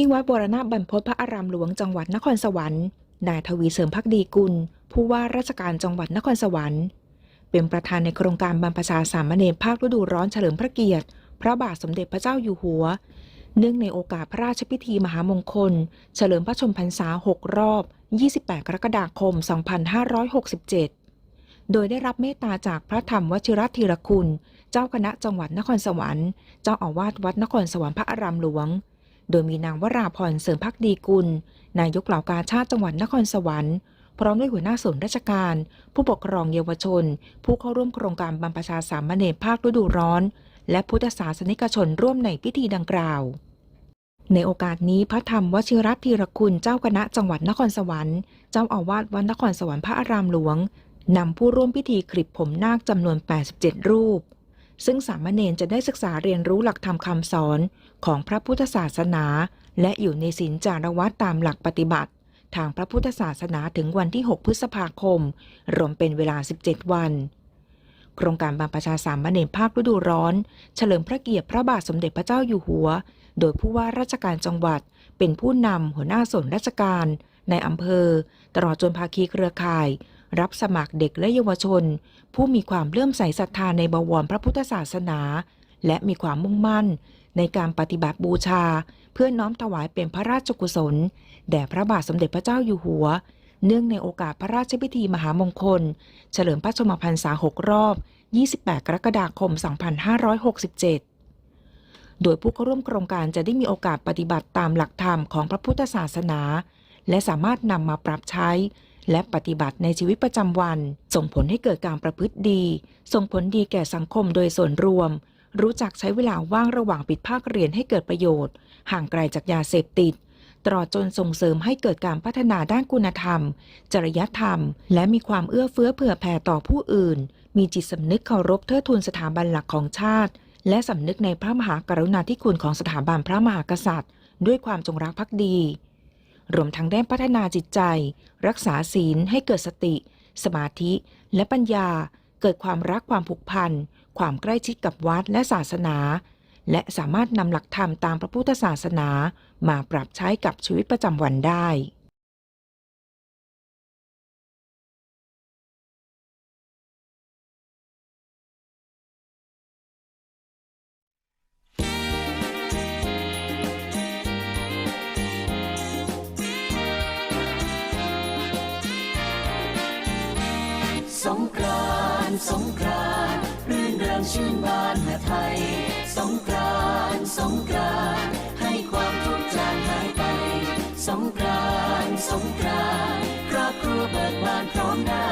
ที่วัดบรณบรรพตพระอารามหลวงจังหวัดนครสวรรค์ นายทวีเสริมพักดีกุล ผู้ว่าราชการจังหวัดนครสวรรค์ เป็นประธานในโครงการบรรพชาสามเณรภาคฤดูร้อนเฉลิมพระเกียรติ พระบาทสมเด็จพระเจ้าอยู่หัว เนื่องในโอกาสพระราชพิธีมหามงคล เฉลิมพระชนมพรรษา 6 รอบ 28 กรกฎาคม 2567 โดยได้รับเมตตาจากพระธรรมวชิรธีรคุณ เจ้าคณะจังหวัดนครสวรรค์ เจ้าอาวาสวัดนครสวรรค์พระอารามหลวง โดยมีนางวราพรเสริมพักดีกุล นายกเหล่ากาชาติจังหวัดนครสวรรค์ พร้อมด้วยหัวหน้าส่วนราชการ ผู้ปกครองเยาวชน ผู้เข้าร่วมโครงการบรรพชาสามเณรภาคฤดูร้อน และพุทธศาสนิกชนร่วมในพิธีดังกล่าว ในโอกาสนี้พระธรรมวชิรธีรคุณเจ้าคณะจังหวัดนครสวรรค์ เจ้าอาวาสวัดนครสวรรค์พระอารามหลวงนำผู้ร่วมพิธีคลิปผมนาคจำนวน 87 รูป ซึ่งสามเณรจะได้ศึกษาเรียนรู้หลักธรรมคำสอนของพระพุทธศาสนา และอยู่ในศีลจารวัตตามหลักปฏิบัติ ทางพระพุทธศาสนาถึงวันที่ 6 พฤษภาคม รวมเป็นเวลา 17 วัน โครงการบรรพชาสามเณรภาคฤดูร้อน เฉลิมพระเกียรติพระบาทสมเด็จพระเจ้าอยู่หัว โดยผู้ว่าราชการจังหวัด เป็นผู้นำหัวหน้าส่วนราชการ ในอำเภอ ตลอดจนภาคีเครือข่าย รับสมัครเด็กและเยาวชน ผู้มีความเลื่อมใสศรัทธาในบวรพระพุทธศาสนา และมีความมุ่งมั่น ในการปฏิบัติบูชา เพื่อน้อมถวายเป็นพระราชกุศล แด่พระบาทสมเด็จพระเจ้าอยู่หัว เนื่องในโอกาสพระราชพิธีมหามงคล เฉลิมพระชนมพรรษา6รอบ 28 กรกฎาคม 2567โดยผู้เข้าร่วมโครงการจะได้มีโอกาสปฏิบัติตามหลักธรรมของพระพุทธศาสนา และสามารถนำมาปรับใช้ และปฏิบัติในชีวิตประจำวัน ส่งผลให้เกิดการประพฤติดี ส่งผลดีแก่สังคมโดยส่วนรวม รู้จักใช้เวลาว่างระหว่างปิดภาคเรียนให้เกิดประโยชน์ ห่างไกลจากยาเสพติดตลอดจนส่งเสริมให้เกิดการพัฒนาด้านคุณธรรม จริยธรรม และมีความเอื้อเฟื้อเผื่อแผ่ต่อผู้อื่น มีจิตสำนึกเคารพเทิดทูนสถาบันหลักของชาติ และสำนึกในพระมหากรุณาธิคุณของสถาบันพระมหากษัตริย์ ด้วยความจงรักภักดี รวมทั้งได้พัฒนาจิตใจ รักษาศีลให้เกิดสติ สมาธิ และปัญญา เกิดความรักความผูกพัน ความใกล้ชิดกับวัดและศาสนา และสามารถนำหลักธรรมตามพระพุทธศาสนา มาปรับใช้กับชีวิตประจำวันได้ สงกรานต์รื่นเริงชื่นบานหาไทย สงกรานต์สงกรานต์ให้ความทุกข์จางหายไป สงกรานต์สงกรานต์ครอบครัวเบิกบานพร้อมหน้า